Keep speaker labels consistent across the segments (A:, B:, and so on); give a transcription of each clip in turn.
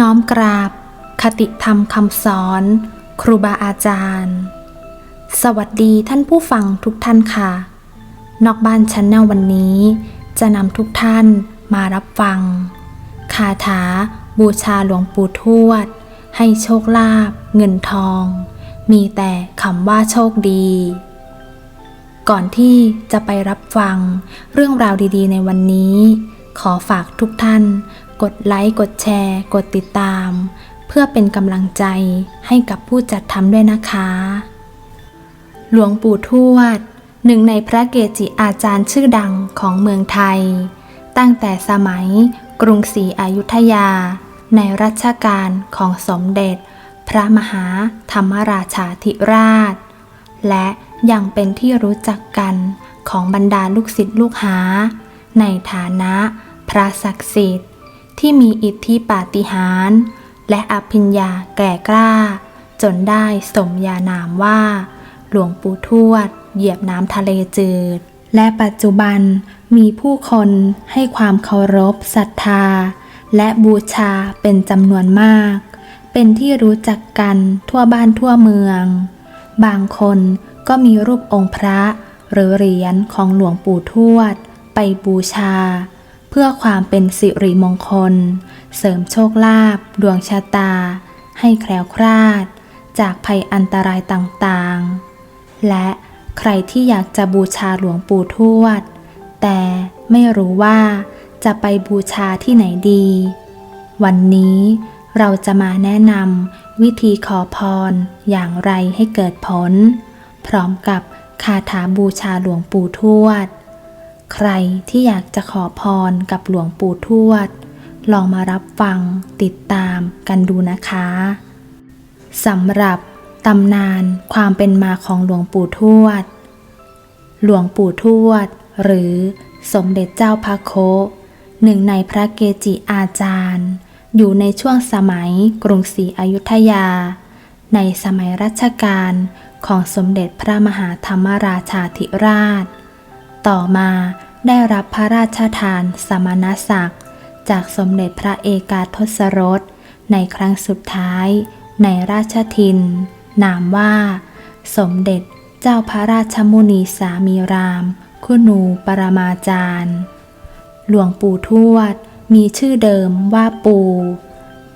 A: น้อมกราบ คติธรรมคำสอน ครูบาอาจารย์ สวัสดีท่านผู้ฟังทุกท่านค่ะ นอกบ้านชั้นแนลวันนี้ จะนำทุกท่านมารับฟัง คาถา บูชาหลวงปู่ทวด ให้โชคลาภเงินทอง มีแต่คำว่าโชคดี ก่อนที่จะไปรับฟังเรื่องราวดีๆ ในวันนี้ขอฝากทุกท่าน กดไลค์ กดแชร์ กดติดตาม เพื่อเป็นกำลังใจให้กับผู้จัดทำด้วยนะคะ หลวงปู่ทวด หนึ่งในพระเกจิอาจารย์ชื่อดังของเมืองไทย ตั้งแต่สมัยกรุงศรีอยุธยา ในรัชกาลของสมเด็จ พระมหาธรรมราชาธิราช และยังเป็นที่รู้จักกันของบรรดาลูกศิษย์ลูกหา ในฐานะพระศักดิ์สิทธิ์ ที่มีอิทธิปาฏิหาริย์และอภิญญาแก่กล้า จนได้สมญานามว่า หลวงปู่ทวด เหยียบน้ำทะเลจืด และปัจจุบันมีผู้คนให้ความเคารพศรัทธา และบูชาเป็นจำนวนมาก เป็นที่รู้จักกันทั่วบ้านทั่วเมือง บางคนก็มีรูปองค์พระหรือเหรียญของหลวงปู่ทวด ไปบูชา เพื่อความเป็นสิริมงคล เสริมโชคลาภดวงชะตา ให้แคล้วคลาด จากภัยอันตรายต่างๆ และใครที่อยากจะบูชาหลวงปู่ทวด แต่ไม่รู้ว่าจะไปบูชาที่ไหนดี วันนี้เราจะมาแนะนำวิธีขอพรอย่างไรให้เกิดผล พร้อมกับคาถาบูชาหลวงปู่ทวด ใครที่อยากจะขอพรกับหลวงปู่ทวด ลองมารับฟังติดตามกันดูนะคะสำหรับตำนานความเป็นมาของหลวงปู่ทวด หลวงปู่ทวด หรือสมเด็จเจ้าพระโคหนึ่งในพระเกจิอาจารย์ อยู่ในช่วงสมัยกรุงศรีอยุธยา ในสมัยรัชกาลของสมเด็จพระมหาธรรมราชาธิราช ต่อมา ได้รับพระราชทานสมณศักดิ์ จากสมเด็จพระเอกาทศรส ในครั้งสุดท้าย ในราชทิน นามว่า สมเด็จเจ้าพระราชมุนีสามีราม คุณูปรมาจารย์ หลวงปู่ทวดมีชื่อเดิมว่าปู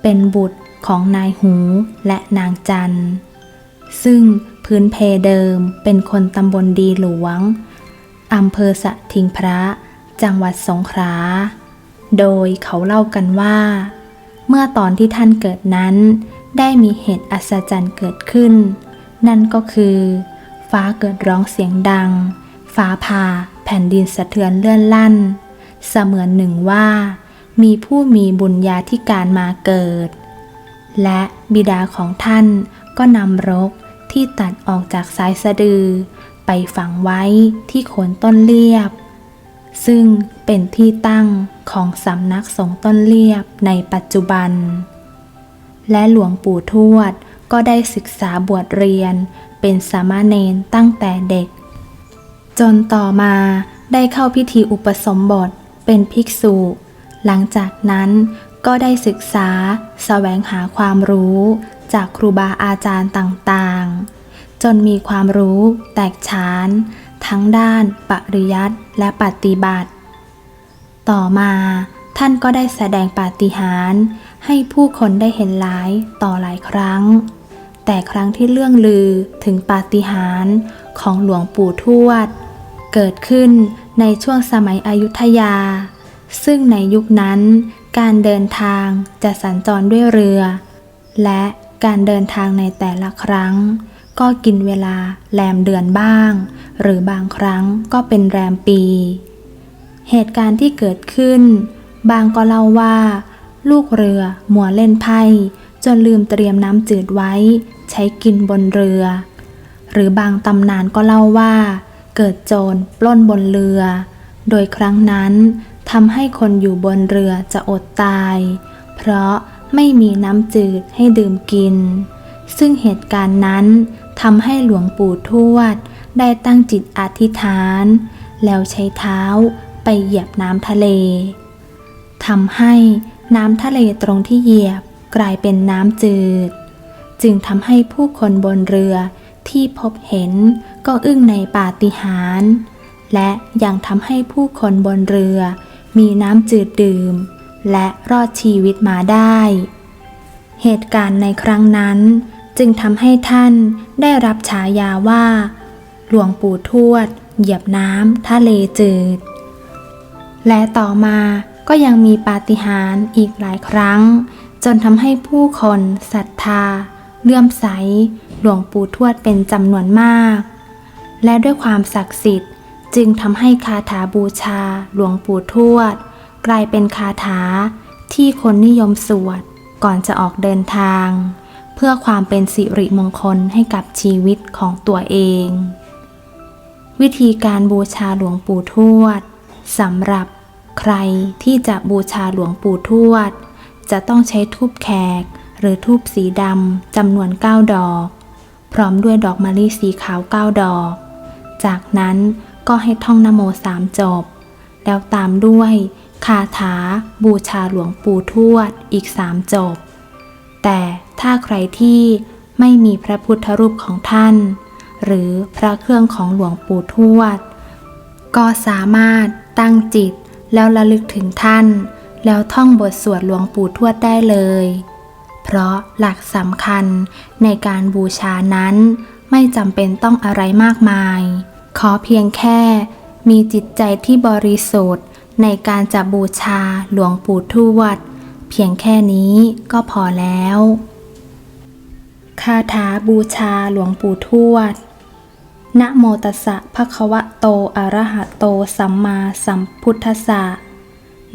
A: เป็นบุตรของนายหูและนางจันทร์ซึ่งพื้นเพเดิมเป็นคนตำบลดีหลวง อำเภอสะทิงพระ จังหวัดสงขลา โดยเขาเล่ากันว่า เมื่อตอนที่ท่านเกิดนั้น ได้มีเหตุอัศจรรย์เกิดขึ้น นั่นก็คือ ฟ้าเกิดร้องเสียงดัง ฟ้าผ่าแผ่นดินสะเทือนเลื่อนลั่น เสมือนหนึ่งว่า มีผู้มีบุญญาธิการมาเกิด และบิดาของท่านก็นำรกที่ตัดออกจากสายสะดือ ไปฝังไว้ที่โคนต้นเลียบ ซึ่งเป็นที่ตั้งของสำนักสงฆ์ต้นเลียบในปัจจุบัน และหลวงปู่ทวดก็ได้ศึกษาบวชเรียนเป็นสามเณรตั้งแต่เด็ก จนต่อมาได้เข้าพิธีอุปสมบทเป็นภิกษุ หลังจากนั้นก็ได้ศึกษาแสวงหาความรู้จากครูบาอาจารย์ต่างๆ จนมีความรู้ แตกฉาน ทั้งด้านปริยัติและปฏิบัติ ต่อมาท่านก็ได้แสดงปาฏิหาริย์ให้ผู้คนได้เห็นหลายต่อหลายครั้ง แต่ครั้งที่เรื่องลือถึงปาฏิหาริย์ของหลวงปู่ทวด เกิดขึ้นในช่วงสมัยอยุธยา ซึ่งในยุคนั้นการเดินทางจะสัญจรด้วยเรือ และการเดินทางในแต่ละครั้ง ก็กินเวลาแรมเดือนบ้าง หรือบางครั้งก็เป็นแรมปี เหตุการณ์ที่เกิดขึ้น บางก็เล่าว่า ลูกเรือมัวเล่นไพ่จนลืมเตรียมน้ำจืดไว้ ใช้กินบนเรือ หรือบางตำนานก็เล่าว่า เกิดโจรปล้นบนเรือ โดยครั้งนั้นทำให้คนอยู่บนเรือจะอดตาย เพราะไม่มีน้ำจืดให้ดื่มกิน ซึ่งเหตุการณ์นั้น ทำให้หลวงปู่ทวด ได้ตั้งจิตอธิษฐาน แล้วใช้เท้าไปเหยียบน้ำทะเลทำให้น้ำทะเลตรงที่เหยียบกลายเป็นน้ำจืด จึงทำให้ผู้คนบนเรือที่พบเห็นก็อึ้งในปาฏิหาริย์และยังทำให้ผู้คนบนเรือ มีน้ำจืดดื่ม และรอดชีวิตมาได้ เหตุการณ์ในครั้งนั้น จึงทำให้ท่านได้รับฉายาว่า หลวงปู่ทวด เหยียบน้ำทะเลจืด และต่อมาก็ยังมีปาฏิหาริย์อีกหลายครั้ง จนทำให้ผู้คนศรัทธาเลื่อมใส หลวงปู่ทวดเป็นจำนวนมาก และด้วยความศักดิ์สิทธิ์จึงทำให้คาถาบูชาหลวงปู่ทวด กลายเป็นคาถาที่คนนิยมสวดก่อนจะออกเดินทาง พื่อความเป็นสิริมงคลให้กับชีวิตของตัวเอง วิธีการบูชาหลวงปู่ทวดสำหรับใครที่จะบูชาหลวงปู่ทวด จะต้องใช้ทูบแขก หรือทูบสีดำจำนวน 9 ดอก พร้อมด้วยดอกมะลิสีขาว 9 ดอก จากนั้นก็ให้ท่องนโมสามจบ แล้วตามด้วยคาถาบูชาหลวงปู่ทวดอีกสามจบ แต่ถ้าใครที่ไม่มีพระพุทธรูปของท่าน หรือพระเครื่องของหลวงปู่ทวด ก็สามารถตั้งจิตแล้วระลึกถึงท่าน แล้วท่องบทสวดหลวงปู่ทวดได้เลย เพราะหลักสำคัญในการบูชานั้น ไม่จำเป็นต้องอะไรมากมาย ขอเพียงแค่มีจิตใจที่บริสุทธิ์ในการจะบูชาหลวงปู่ทวด เพียงแค่นี้ก็พอแล้ว คาถาบูชาหลวงปู่ทวด นะโมตัสสะภะคะวะโตอะระหะโตสัมมาสัมพุทธัสสะ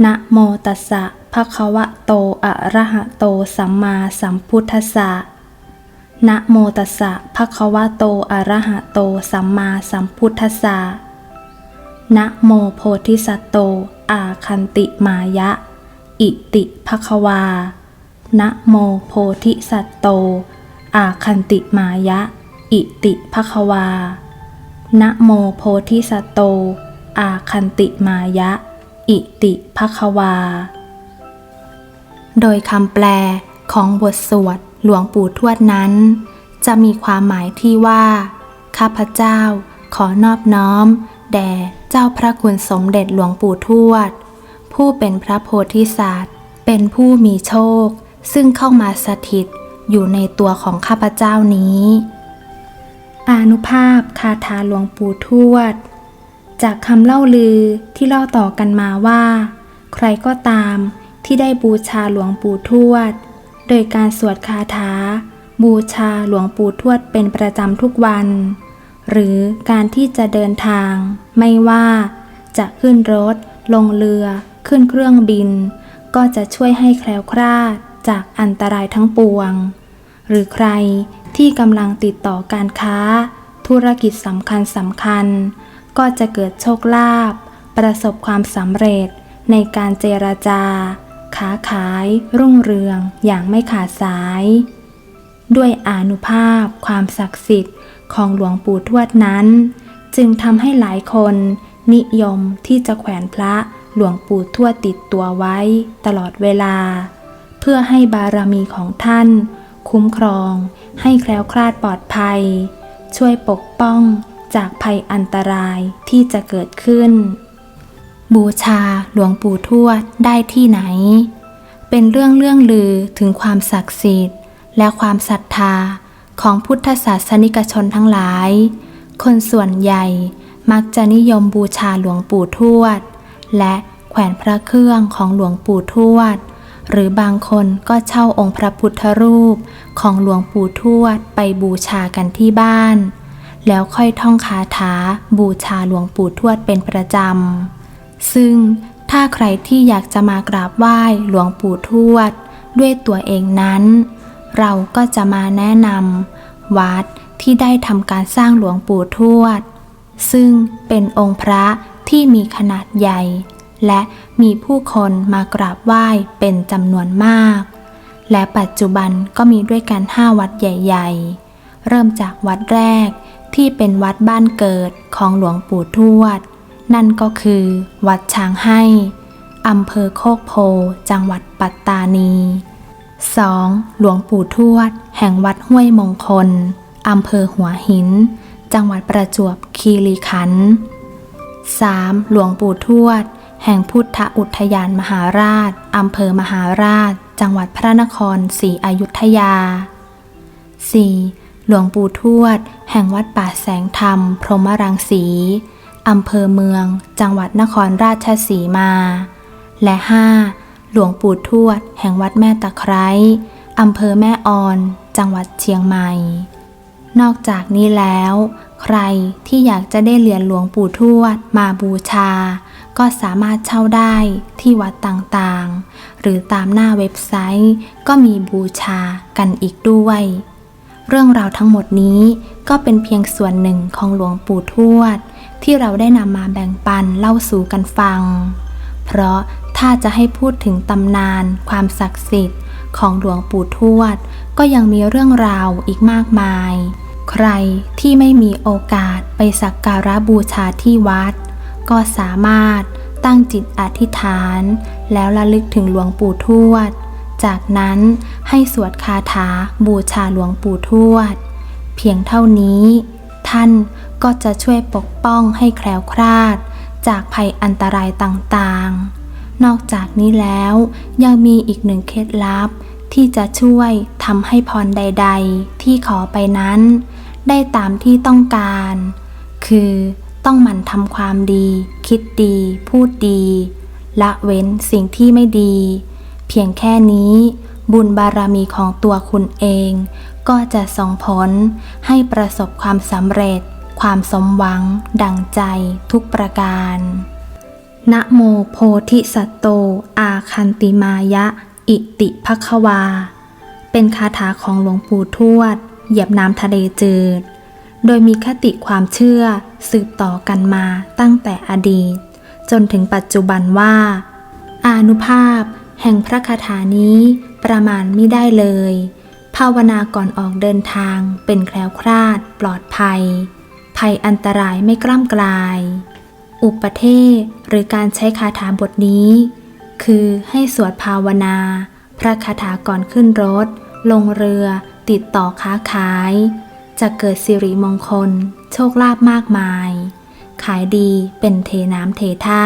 A: นะโมตัสสะภะคะวะโตอะระหะโตสัมมาสัมพุทธัสสะนะโมตัสสะภะคะวะโตอะระหะโตสัมมาสัมพุทธัสสะนะโมโพธิสัตว์โต อาคันติมายะ อิติภะควา นะโมโพธิสัตโต อาคันติมายะ อิติภะควา นะโมโพธิสัตโต อาคันติมายะ อิติภะควา โดยคำแปลของบทสวดหลวงปู่ทวดนั้น จะมีความหมายที่ว่า ข้าพเจ้าขอนอบน้อม แด่เจ้าพระคุณสมเด็จหลวงปู่ทวด ผู้เป็นพระโพธิสัตว์ เป็นผู้มีโชค ซึ่งเข้ามาสถิตอยู่ในตัวของข้าพเจ้านี้ อานุภาพคาถาหลวงปู่ทวด จากคำเล่าลือที่เล่าต่อกันมาว่า ใครก็ตามที่ได้บูชาหลวงปู่ทวด โดยการสวดคาถา บูชาหลวงปู่ทวดเป็นประจำทุกวัน หรือการที่จะเดินทาง ไม่ว่าจะขึ้นรถ ลงเรือ ขึ้นเครื่องบิน ก็จะช่วยให้แคล้วคลาดจากอันตรายทั้งปวง หรือใครที่กำลังติดต่อการค้า ธุรกิจสำคัญสำคัญ ก็จะเกิดโชคลาภประสบความสำเร็จในการเจรจาค้าขายรุ่งเรืองอย่างไม่ขาดสาย ด้วยอานุภาพความศักดิ์สิทธิ์ของหลวงปู่ทวดนั้น จึงทำให้หลายคนนิยมที่จะแขวนพระ หลวงปู่ทวดติดตัวไว้ตลอดเวลา เพื่อให้บารมีของท่าน คุ้มครอง ให้แคล้วคลาดปลอดภัย ช่วยปกป้องจากภัยอันตรายที่จะเกิดขึ้น บูชาหลวงปู่ทวดได้ที่ไหน เป็นเรื่องเรื่องลือถึงความศักดิ์สิทธิ์ และความศรัทธาของพุทธศาสนิกชนทั้งหลาย คนส่วนใหญ่มักจะนิยมบูชาหลวงปู่ทวด และแขวนพระเครื่องของหลวงปู่ทวด หรือบางคนก็เช่าองค์พระพุทธรูปของหลวงปู่ทวดไปบูชากันที่บ้าน แล้วค่อยท่องคาถาบูชาหลวงปู่ทวดเป็นประจำ ซึ่งถ้าใครที่อยากจะมากราบไหว้หลวงปู่ทวด ด้วยตัวเองนั้น เราก็จะมาแนะนำวัดที่ได้ทำการสร้างหลวงปู่ทวด ซึ่งเป็นองค์พระ ที่มีขนาดใหญ่ และมีผู้คนมากราบไหว้เป็นจำนวนมาก และปัจจุบันก็มีด้วยกันห้าวัดใหญ่ ๆ เริ่มจากวัดแรกที่เป็นวัดบ้านเกิดของหลวงปู่ทวด นั่นก็คือ วัดช้างให้อำเภอโคกโพ จังหวัดปัตตานี 2. หลวงปู่ทวด แห่งวัดห้วยมงคล อำเภอหัวหิน จังหวัดประจวบคีรีขันธ์ 3. หลวงปู่ทวด แห่งพุทธอุทยานมหาราช อำเภอมหาราช จังหวัดพระนครศรีอยุธยา 4. หลวงปู่ทวด แห่งวัดป่าแสงธรรม พรหมรังสี อำเภอเมือง จังหวัดนครราชสีมา และ 5. หลวงปู่ทวด แห่งวัดแม่ตะไคร้อำเภอแม่ออน จังหวัดเชียงใหม่ นอกจากนี้แล้ว ใครที่อยากจะได้เหรียญหลวงปู่ทวดมาบูชา ก็สามารถเช่าได้ที่วัดต่างๆ หรือตามหน้าเว็บไซต์ก็มีบูชากันอีกด้วย เรื่องราวทั้งหมดนี้ก็เป็นเพียงส่วนหนึ่งของหลวงปู่ทวด ที่เราได้นำมาแบ่งปันเล่าสู่กันฟัง เพราะถ้าจะให้พูดถึงตำนาน ความศักดิ์สิทธิ์ของหลวงปู่ทวด ก็ยังมีเรื่องราวอีกมากมาย ใครที่ไม่มีโอกาสไปสักการะบูชาที่วัด ก็สามารถตั้งจิตอธิษฐาน แล้วระลึกถึงหลวงปู่ทวด จากนั้นให้สวดคาถาบูชาหลวงปู่ทวด เพียงเท่านี้ ท่านก็จะช่วยปกป้องให้แคล้วคลาด จากภัยอันตรายต่างๆ นอกจากนี้แล้วยังมีอีกหนึ่งเคล็ดลับที่จะช่วยทำให้พรใด ๆ ที่ขอไปนั้น ได้ตามที่ต้องการ คือต้องหมั่นทำความดี คิดดี พูดดี ละเว้นสิ่งที่ไม่ดี เพียงแค่นี้ บุญบารมีของตัวคุณเอง ก็จะส่งผลให้ประสบความสำเร็จ ความสมหวัง ดังใจทุกประการนะโมโพธิสัตโต อาคันติมายะ อิติภควา เป็นคาถาของหลวงปู่ทวด เหยียบน้ำทะเลจืด โดยมีคติความเชื่อสืบต่อกันมาตั้งแต่อดีต จนถึงปัจจุบันว่า อานุภาพแห่งพระคาถานี้ประมาณไม่ได้เลย ภาวนาก่อนออกเดินทางเป็นแคล้วคลาดปลอดภัย ภัยอันตรายไม่กล้ำกลาย อุปเทศหรือการใช้คาถาบทนี้ คือให้สวดภาวนา พระคาถาก่อนขึ้นรถ ลงเรือ ติดต่อค้าขาย จะเกิดสิริมงคล โชคลาภมากมาย ขายดีเป็นเทน้ำเทท่า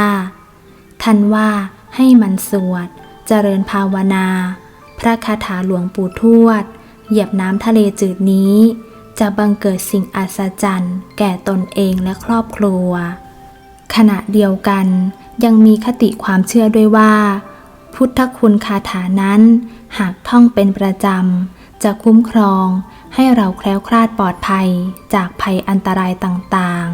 A: ท่านว่าให้มันสวด เจริญภาวนา พระคาถาหลวงปู่ทวด เหยียบน้ำทะเลจืดนี้ จะบังเกิดสิ่งอัศจรรย์แก่ตนเองและครอบครัว ขณะเดียวกันยังมีคติความเชื่อด้วยว่า พุทธคุณคาถานั้น หากท่องเป็นประจำ จะคุ้มครองให้เราแคล้วคลาดปลอดภัยจากภัยอันตรายต่าง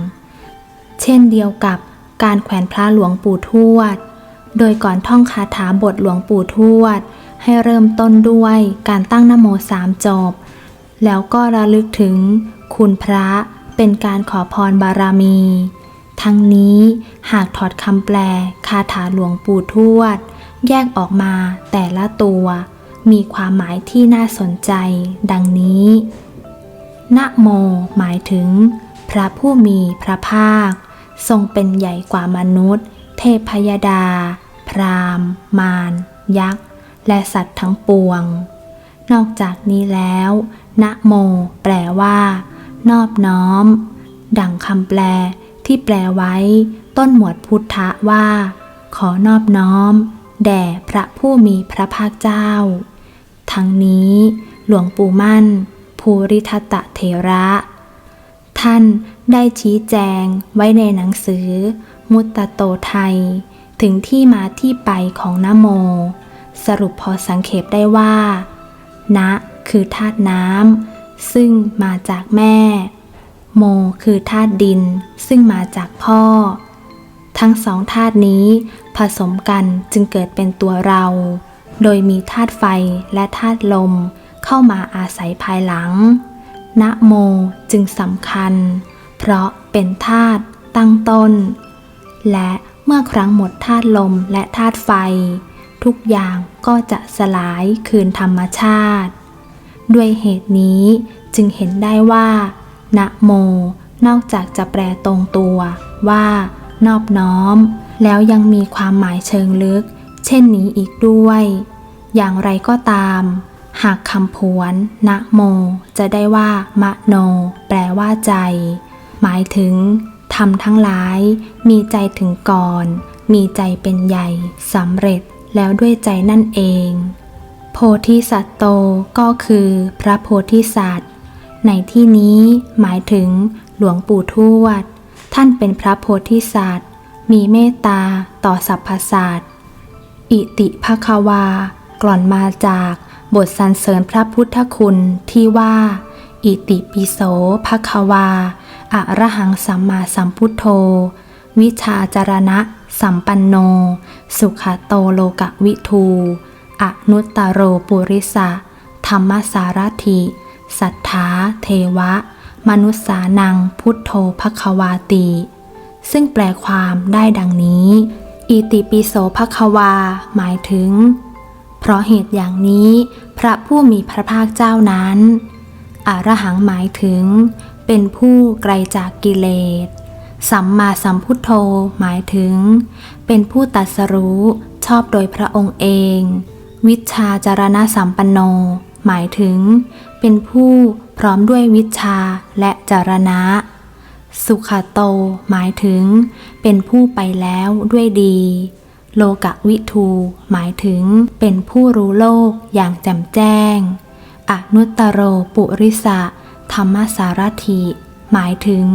A: ๆ เช่นเดียวกับการแขวนพระหลวงปู่ทวด โดยก่อนท่องคาถาบทหลวงปู่ทวด ให้เริ่มต้นด้วยการตั้งนโมสามจบ แล้วก็ระลึกถึงคุณพระเป็นการขอพรบารมี ทั้งนี้หากถอดคำแปลคาถาหลวงปู่ทวด แยกออกมาแต่ละตัว มีความหมายที่น่าสนใจ ดังนี้ นะโม หมายถึง พระผู้มีพระภาค ทรงเป็นใหญ่กว่ามนุษย์ เทพยดา พรามมาร ยักษ์ และสัตว์ทั้งปวง นอกจากนี้แล้ว นะโม แปลว่า นอบน้อม ดังคำแปลที่แปลไว้ ต้นหมวดพุทธะว่า ขอนอบน้อม แด่พระผู้มีพระภาคเจ้า ทั้งนี้ หลวงปู่มั่น ภูริทัตะเถระ ท่านได้ชี้แจงไว้ในหนังสือ มุตตโตไทย ถึงที่มาที่ไปของนโม สรุปพอสังเขปได้ว่านะคือธาตุน้ำซึ่งมาจากแม่ โมคือธาตุดินซึ่งมาจากพ่อ ทั้งสองธาตุนี้ผสมกันจึงเกิดเป็นตัวเรา โดยมีธาตุไฟและธาตุลมเข้ามาอาศัยภายหลัง นะโมจึงสำคัญ เพราะเป็นธาตุตั้งต้น และเมื่อครั้งหมดธาตุลมและธาตุไฟ ทุกอย่างก็จะสลายคืนธรรมชาติ ด้วยเหตุนี้จึงเห็นได้ว่านะโม นอกจากจะแปลตรงตัวว่า นอบน้อม แล้วยังมีความหมายเชิงลึก เช่นนี้อีกด้วย อย่างไรก็ตาม หากคำผวนนะโม จะได้ว่ามะโน แปลว่าใจ หมายถึงทำทั้งหลาย มีใจถึงก่อน มีใจเป็นใหญ่สำเร็จแล้วด้วยใจนั่นเอง โพธิสัตโตก็คือพระโพธิสัตว์ ในที่นี้หมายถึงหลวงปู่ทวด ท่านเป็นพระโพธิสัตว์ มีเมตตาต่อสรรพสัตว์ อิติภควา กล่อนมาจากบทสรรเสริญพระพุทธคุณที่ว่า อิติปิโสภควาอะระหังสัมมาสัมพุทโธ วิชาจารณะ สัมปันโน สุขโตโลกวิทูอนุตตโรปุริสะธรรมสารถิสัทธาเทวะ มนุษสานังพุทโธภควาติ ซึ่งแปลความได้ดังนี้ อิติปิโสภควา หมายถึง เพราะเหตุอย่างนี้ พระผู้มีพระภาคเจ้านั้นอรหังหมายถึง เป็นผู้ไกลจากกิเลส สัมมาสัมพุทโธหมายถึง เป็นผู้ตัดสรู้ชอบโดยพระองค์เอง วิชาจารณสัมปันโน หมายถึง เป็นผู้พร้อมด้วยวิชาและจารณะ สุขโต หมายถึง เป็นผู้ไปแล้วด้วยดี โลกะวิทู หมายถึง เป็นผู้รู้โลกอย่างแจ่มแจ้ง อนุตตโรปุริสะ ธรรมสารถิ หมายถึง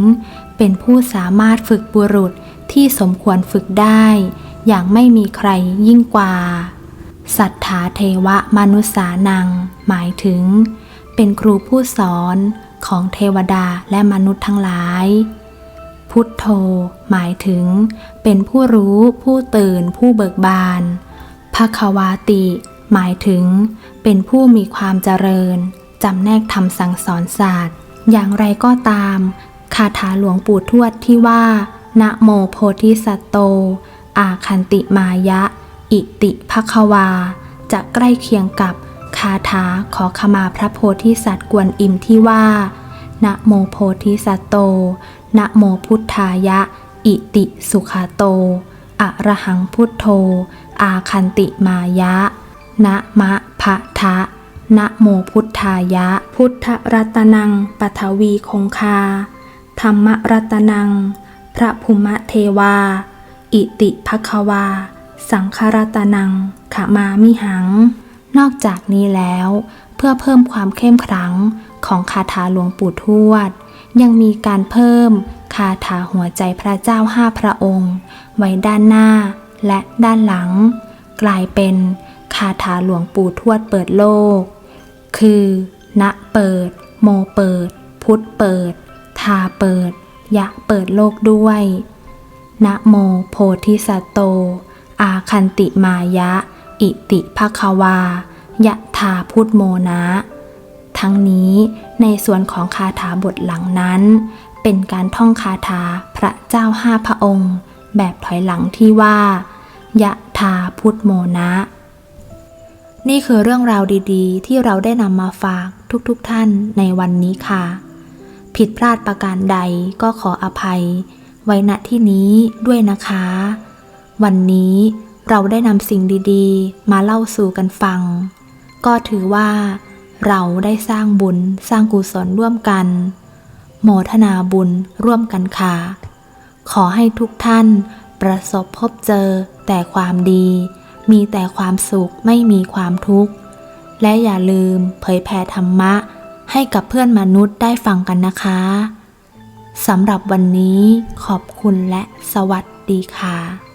A: เป็นผู้สามารถฝึกบุรุษที่สมควรฝึกได้ อย่างไม่มีใครยิ่งกว่า สัทธาเทวะมนุษานัง หมายถึง เป็นครูผู้สอน ของเทวดาและมนุษย์ทั้งหลาย พุทโธ หมายถึง เป็นผู้รู้ผู้ตื่นผู้เบิกบานภควาติ หมายถึง เป็นผู้มีความเจริญจำแนกทำสั่งสอนศาสตร์ อย่างไรก็ตาม คาถาหลวงปู่ทวดที่ว่านะโมโพธิสัตโต อาคันติมายะ อิติภควา จะใกล้เคียงกับ คาถาขอขมาพระโพธิสัตว์กวนอิมที่ว่านะโมโพธิสัตโตนะโมพุทธายะ อิติสุขโต อะระหังพุทโธ อาคันติมายะ นะมะพะทะนะโมพุทธายะ พุทธรัตนังปัทวีคงคา ธรรมรัตนัง พระภูมะเทวา อิติภควา สังฆรัตนังขมามิหัง นอกจากนี้แล้ว เพื่อเพิ่มความเข้มขลังของคาถาหลวงปู่ทวด ยังมีการเพิ่มคาถาหัวใจพระเจ้าห้าพระองค์ ไว้ด้านหน้าและด้านหลัง กลายเป็นคาถาหลวงปู่ทวดเปิดโลก คือ ณเปิด โมเปิด พุทธเปิด ทาเปิด ยะเปิดโลกด้วยนะโมโพธิสัตว์โต อาคันติมายะ อิติภควายะทาพุทโมนะ ทั้งนี้ในส่วนของคาถาบทหลังนั้น เป็นการท่องคาถาพระเจ้าห้าพระองค์ แบบถอยหลังที่ว่ายะทาพุทโมนะ นี่คือเรื่องราวดีๆ ที่เราได้นำมาฝากทุกๆทท่านในวันนี้ค่ะ ผิดพลาดประการใดก็ขออภัย ไว้ณที่นี้ด้วยนะคะ วันนี้ เราได้นำสิ่งดีๆ มาเล่าสู่กันฟัง ก็ถือว่า เราได้สร้างบุญสร้างกุศลร่วมกัน โมทนาบุญร่วมกันค่ะ ขอให้ทุกท่านประสบพบเจอแต่ความดี มีแต่ความสุขไม่มีความทุกข์ และอย่าลืมเผยแผ่ธรรมะ ให้กับเพื่อนมนุษย์ได้ฟังกันนะคะสำหรับวันนี้ขอบคุณและสวัสดีค่ะ